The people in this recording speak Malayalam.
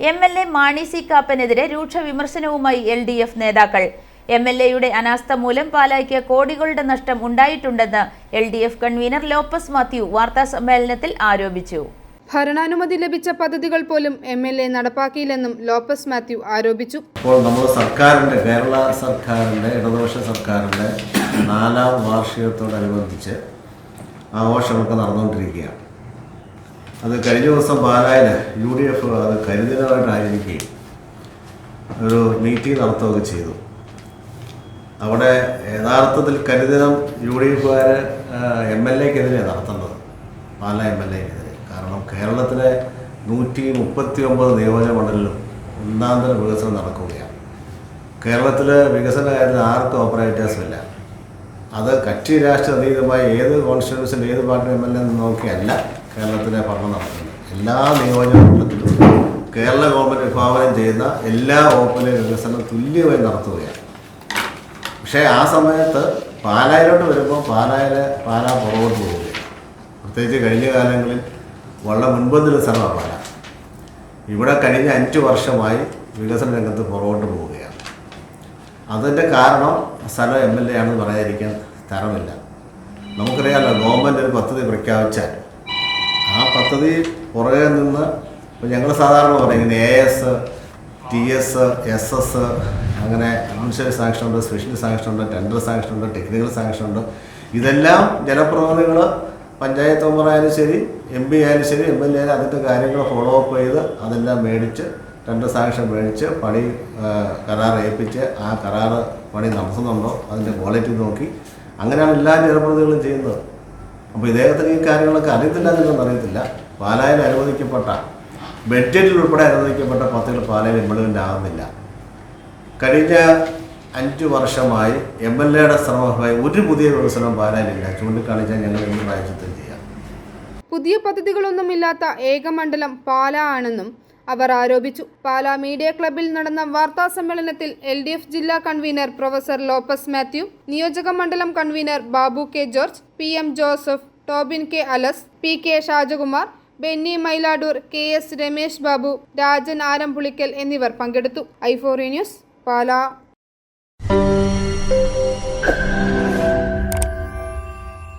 M L A Mani C കാപ്പനെതിരെ രൂക്ഷ വിമർശനവുമായി എൽ ഡി എഫ് നേതാക്കൾ. എം എൽ എയുടെ അനാസ്ഥ മൂലം പാലായ്ക്ക് കോടികളുടെ നഷ്ടം ഉണ്ടായിട്ടുണ്ടെന്ന് L D F convener Lopez Mathew വാർത്താ സമ്മേളനത്തിൽ ആരോപിച്ചു. ഭരണാനുമതി ലഭിച്ച പദ്ധതികൾ പോലും എം എൽ എ നടപ്പാക്കിയില്ലെന്നും ലോപ്പസ് മാത്യു ആരോപിച്ചു. ഇപ്പോൾ നമ്മുടെ സർക്കാരിന്റെ കേരള സർക്കാരിന്റെ ഇടതുപക്ഷ സർക്കാരിന്റെ നാലാം വാർഷികത്തോടനുബന്ധിച്ച് ആഘോഷമൊക്കെ നടന്നുകൊണ്ടിരിക്കുകയാണ്. അത് കഴിഞ്ഞ ദിവസം പാലായിൽ യു ഡി എഫ് അത് കരുതലായിട്ടായിരിക്കുകയും ഒരു മീറ്റിംഗ് നടത്തുകയൊക്കെ ചെയ്തു. അവിടെ യഥാർത്ഥത്തിൽ കരുതലം യു ഡി എഫുകാർ എം എൽ എക്കെതിരെ നടത്തേണ്ടത് പാല എം എൽ എക്കെതിരെ. കാരണം കേരളത്തിലെ നൂറ്റി മുപ്പത്തി ഒമ്പത് നിയോജക മണ്ഡലിലും ഒന്നാന്തര വികസനം നടക്കുകയാണ്. കേരളത്തിൽ വികസന കാര്യത്തിൽ ആർക്കും ഓപ്പറേറ്റേഴ്സും ഇല്ല അത് കക്ഷി രാഷ്ട്രീയ അതീതമായ ഏത് കോൺസ്റ്റിറ്റ്യൂൻസിൽ ഏത് പാർട്ടി എം എൽ എ നോക്കിയല്ല. കേരളത്തിലെ ഭരണം നടത്തുന്നത്. എല്ലാ നിയോജകമണ്ഡലത്തിലും കേരള ഗവൺമെന്റ് വിഭാവനം ചെയ്യുന്ന എല്ലാ വകുപ്പിലെ വികസനം തുല്യമായി നടത്തുകയാണ്. പക്ഷേ ആ സമയത്ത് പാലായിലോട്ട് വരുമ്പോൾ പാലായിലെ പാല പുറകോട്ട് പോവുകയാണ്. പ്രത്യേകിച്ച് കഴിഞ്ഞ കാലങ്ങളിൽ വളരെ മുൻപന്തിൽ സ്ഥലമാണ് പാല. ഇവിടെ കഴിഞ്ഞ അഞ്ച് വർഷമായി വികസന രംഗത്ത് പുറകോട്ട് പോവുകയാണ്. അതിന്റെ കാരണം സ്ഥലം എം എൽ എ ആണെന്ന് പറയാതിരിക്കാൻ തരമില്ല. നമുക്കറിയാമല്ലോ ഗവൺമെന്റ് ഒരു പദ്ധതി പ്രഖ്യാപിച്ചാൽ പദ്ധതി പുറകെ നിന്ന് ഇപ്പോൾ ഞങ്ങൾ സാധാരണ പറയും A S T S S S അങ്ങനെ അഡ്മിനിസ്ട്രേറ്റീവ് സാങ്ഷൻ ഉണ്ട് സ്പെഷ്യൽ സാങ്ഷൻ ഉണ്ട് ടെൻഡർ സാങ്ഷൻ ഉണ്ട് ടെക്നിക്കൽ സാങ്ഷൻ ഉണ്ട്. ഇതെല്ലാം ജനപ്രതിനിധികൾ പഞ്ചായത്ത് മെമ്പറായാലും ശരി എം പി ആയാലും ശരി എം എൽ എ ആയാലും അതിന്റെ കാര്യങ്ങൾ ഫോളോ അപ്പ് ചെയ്ത് അതെല്ലാം മേടിച്ച് ടെൻഡർ സാങ്ഷൻ മേടിച്ച് പണി കരാർ ഏൽപ്പിച്ച് ആ കരാർ പണി നടത്തുന്നുണ്ടോ അതിന്റെ ക്വാളിറ്റി നോക്കി. അങ്ങനെയാണ് എല്ലാ ജനപ്രതിനിധികളും ചെയ്യുന്നത്. അപ്പോൾ ഇദ്ദേഹത്തിന് ഈ കാര്യങ്ങളൊക്കെ അറിയത്തില്ല എന്നൊന്നും അറിയത്തില്ല. പാലായിൽ അനുവദിക്കപ്പെട്ട ബഡ്ജറ്റിൽ ഉൾപ്പെടെ അനുവദിക്കപ്പെട്ട പദ്ധതികൾ പാലായിൽ ഇംപ്ലിമെന്റ് ആകുന്നില്ല കഴിഞ്ഞ അഞ്ച് വർഷമായി എം എൽ എയുടെ ശ്രമമായി ഒരു പുതിയ വികസനം പാലായിലില്ല. ചൂണ്ടിക്കാണിച്ചാൽ ഞങ്ങൾ ഇന്ന് പ്രായച്ചത്തും ചെയ്യാം. പുതിയ പദ്ധതികളൊന്നുമില്ലാത്ത ഏകമണ്ഡലം പാല ആണെന്നും അവർ ആരോപിച്ചു. പാലാ മീഡിയ ക്ലബിൽ നടന്ന വാർത്താ സമ്മേളനത്തിൽ എൽ ഡി എഫ് ജില്ലാ കൺവീനർ പ്രൊഫസർ ലോപ്പസ് മാത്യു നിയോജക മണ്ഡലം convener Babu K George P M Joseph Tobin K Alex P K Shajakumar Benny Myladoor K S Ramesh Babu Rajan Arampulickal എന്നിവർ പങ്കെടുത്തു. ഐഫോറി ന്യൂസ് പാല.